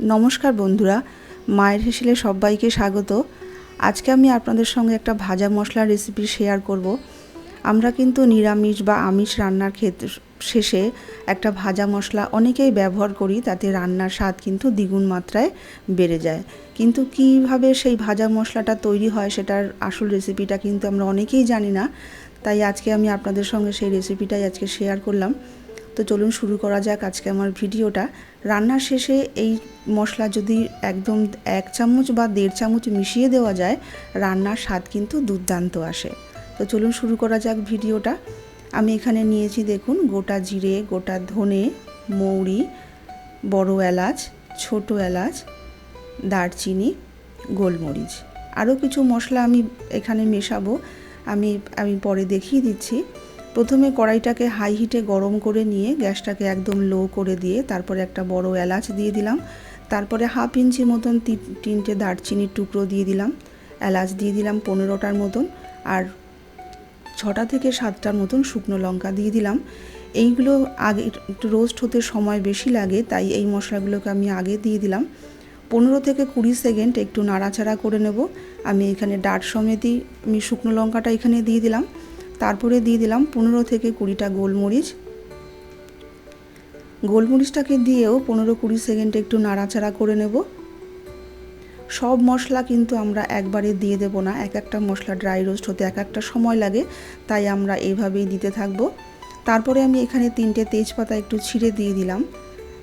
নমস্কার বন্ধুরা, মায়ের হেসেলে সবাইকে স্বাগত। আজকে আমি আপনাদের সঙ্গে একটা ভাজা মশলার রেসিপি শেয়ার করব। আমরা কিন্তু নিরামিষ বা আমিষ রান্নার ক্ষেত্রে শেষে একটা ভাজা মশলা অনেকেই ব্যবহার করি, তাতে রান্নার স্বাদ কিন্তু দ্বিগুণ মাত্রায় বেড়ে যায়। কিন্তু কীভাবে সেই ভাজা মশলাটা তৈরি হয় সেটার আসল রেসিপিটা কিন্তু আমরা অনেকেই জানি না, তাই আজকে আমি আপনাদের সঙ্গে সেই রেসিপিটাই আজকে শেয়ার করলাম। তো চলুন শুরু করা যাক আজকে আমার ভিডিওটা। রান্নার শেষে এই মশলা যদি একদম এক চামচ বা দেড় চামচ মিশিয়ে দেওয়া যায়, রান্নার স্বাদ কিন্তু দুর্দান্ত আসে। তো চলুন শুরু করা যাক ভিডিওটা। আমি এখানে নিয়েছি দেখুন গোটা জিরে, গোটা ধনে, মৌরি, বড় এলাচ, ছোট এলাচ, দারচিনি, গোলমরিচ। আরও কিছু মশলা আমি এখানে মেশাবো। আমি আমি পরে দেখিয়ে দিচ্ছি। প্রথমে কড়াইটাকে হাই হিটে গরম করে নিয়ে গ্যাসটাকে একদম লো করে দিয়ে তারপরে একটা বড় এলাচ দিয়ে দিলাম। তারপরে হাফ ইঞ্চি মতন তিনটে দারচিনির টুকরো দিয়ে দিলাম। এলাচ দিয়ে দিলাম পনেরোটার মতন আর ছটা থেকে সাতটার মতন শুকনো লঙ্কা দিয়ে দিলাম। এইগুলো আগে একটু রোস্ট হতে সময় বেশি লাগে, তাই এই মশলাগুলোকে আমি আগে দিয়ে দিলাম। পনেরো থেকে কুড়ি সেকেন্ড একটু নাড়াচাড়া করে নেব। আমি এখানে ডাট সমেতই আমি শুকনো লঙ্কাটা এখানে দিয়ে দিলাম। তারপরে দিয়ে দিলাম পনেরো থেকে কুড়িটা গোলমরিচ। গোলমরিচটাকে দিয়েও পনেরো কুড়ি সেকেন্ড একটু নাড়াচাড়া করে নেব। সব মশলা কিন্তু আমরা একবারে দিয়ে দেব না, এক একটা মশলা ড্রাই রোস্ট হতে এক একটা সময় লাগে, তাই আমরা এইভাবেই দিতে থাকব। তারপরে আমি এখানে তিনটে তেজপাতা একটু ছিঁড়ে দিয়ে দিলাম।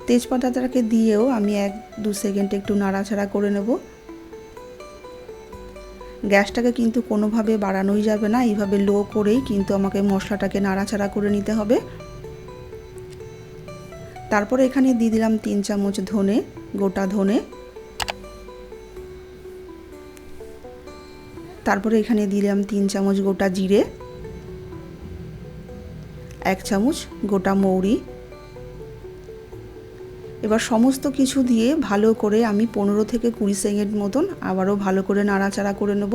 তেজপাতাটাকে দিয়েও আমি এক দু সেকেন্ড একটু নাড়াচাড়া করে নেব। গ্যাসটাকে কিন্তু কোনোভাবে বাড়ানোই যাবে না, এইভাবে লো করেই কিন্তু আমাকে মশলাটাকে নাড়াচাড়া করে নিতে হবে। তারপরে এখানে দিয়ে দিলাম তিন চামচ ধনে, গোটা ধনে। তারপরে এখানে দিলাম তিন চামচ গোটা জিরে। এক চামচ গোটা মৌরি। এবার সমস্ত কিছু দিয়ে ভালো করে আমি পনেরো থেকে কুড়ি সেকেন্ড মতন আবারও ভালো করে নাড়াচাড়া করে নেব।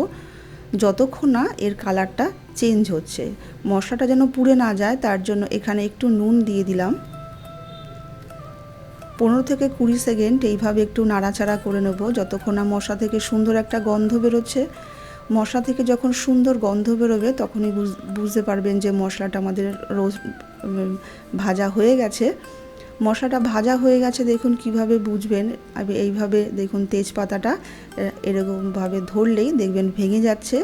যতক্ষণ না এর কালারটা চেঞ্জ হচ্ছে। মশলাটা যেন পুড়ে না যায়, তার জন্য এখানে একটু নুন দিয়ে দিলাম। পনেরো থেকে কুড়ি সেকেন্ড এইভাবে একটু নাড়াচাড়া করে নেব। যতক্ষণ না মশলা থেকে সুন্দর একটা গন্ধ বেরোচ্ছে। মশলা থেকে যখন সুন্দর গন্ধ বেরোবে, তখনই বুঝতে পারবেন যে মশলাটা আমাদের রোজ ভাজা হয়ে গেছে। মশলাটা ভাজা হয়ে গেছে, দেখুন কীভাবে বুঝবেন। আমি এইভাবে দেখুন তেজপাতাটা এরকমভাবে ধরলেই দেখবেন ভেঙে যাচ্ছে।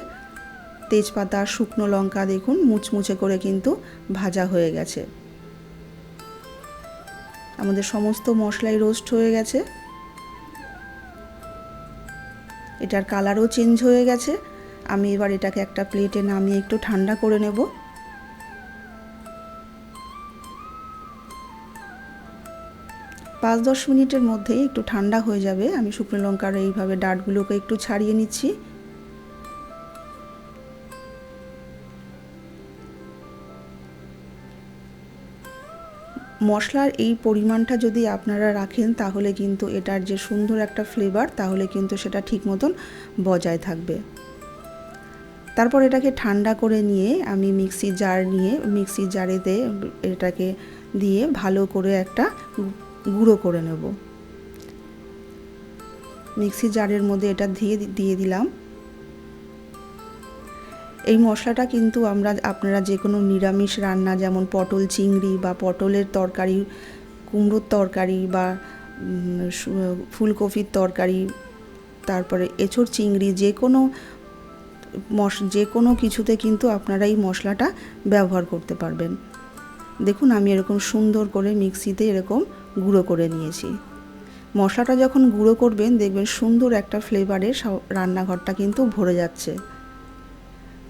তেজপাতা, শুকনো লঙ্কা দেখুন মুচমুচে করে কিন্তু ভাজা হয়ে গেছে। আমাদের সমস্ত মশলাই রোস্ট হয়ে গেছে। এটার কালারও চেঞ্জ হয়ে গেছে। আমি এবার এটাকে একটা প্লেটে নামিয়ে একটু ঠান্ডা করে নেব। পাঁচ দশ মিনিটের মধ্যেই একটু ঠান্ডা হয়ে যাবে। আমি শুকনো লঙ্কার এইভাবে ডাটগুলোকে একটু ছাড়িয়ে নিচ্ছি। মশলার এই পরিমাণটা যদি আপনারা রাখেন, তাহলে কিন্তু এটার যে সুন্দর একটা ফ্লেভার তাহলে কিন্তু সেটা ঠিক মতন বজায় থাকবে। তারপর এটাকে ঠান্ডা করে নিয়ে আমি মিক্সি জার নিয়ে, মিক্সি জারেতে এটাকে দিয়ে ভালো করে একটা গুঁড়ো করে নেব। মিক্সি জারের মধ্যে এটা দিয়ে দিয়ে দিলাম। এই মশলাটা কিন্তু আমরা, আপনারা যে কোনো নিরামিষ রান্না যেমন পটল চিংড়ি বা পটলের তরকারি, কুমড়োর তরকারি বা ফুলকপির তরকারি, তারপরে এঁচড় চিংড়ি যে কোনো মশ যে কোনো কিছুতে কিন্তু আপনারা এই মশলাটা ব্যবহার করতে পারবেন। দেখুন আমি এরকম সুন্দর করে মিক্সিতে এরকম গুঁড়ো করে নিয়েছি। মশলাটা যখন গুঁড়ো করবেন, দেখবেন সুন্দর একটা ফ্লেভারে রান্নাঘরটা কিন্তু ভরে যাচ্ছে।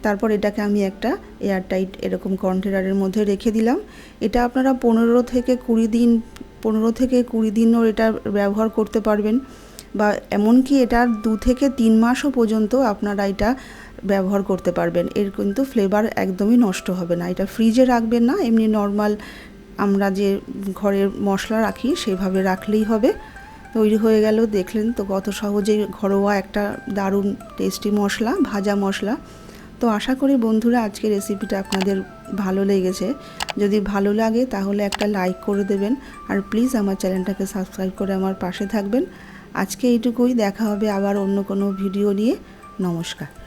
তারপর এটাকে আমি একটা এয়ারটাইট এরকম কন্টেনারের মধ্যে রেখে দিলাম। এটা আপনারা পনেরো থেকে কুড়ি দিন, পনেরো থেকে কুড়ি দিনও এটা ব্যবহার করতে পারবেন বা এমনকি এটা দু থেকে তিন মাসও পর্যন্ত আপনারা এটা ব্যবহার করতে পারবেন। এর কিন্তু ফ্লেভার একদমই নষ্ট হবে না। এটা ফ্রিজে রাখবেন না, এমনি নর্মাল আমরা যে ঘরের মশলা রাখি সেভাবে রাখলেই হবে। তৈরি হয়ে গেল, দেখলেন তো কত সহজেই ঘরোয়া একটা দারুণ টেস্টি মশলা, ভাজা মশলা। তো আশা করি বন্ধুরা আজকে রেসিপিটা আপনাদের ভালো লেগেছে। যদি ভালো লাগে তাহলে একটা লাইক করে দেবেন আর প্লিজ আমার চ্যানেলটাকে সাবস্ক্রাইব করে আমার পাশে থাকবেন। আজকে এইটুকুই, দেখা হবে আবার অন্য কোনো ভিডিও নিয়ে। নমস্কার।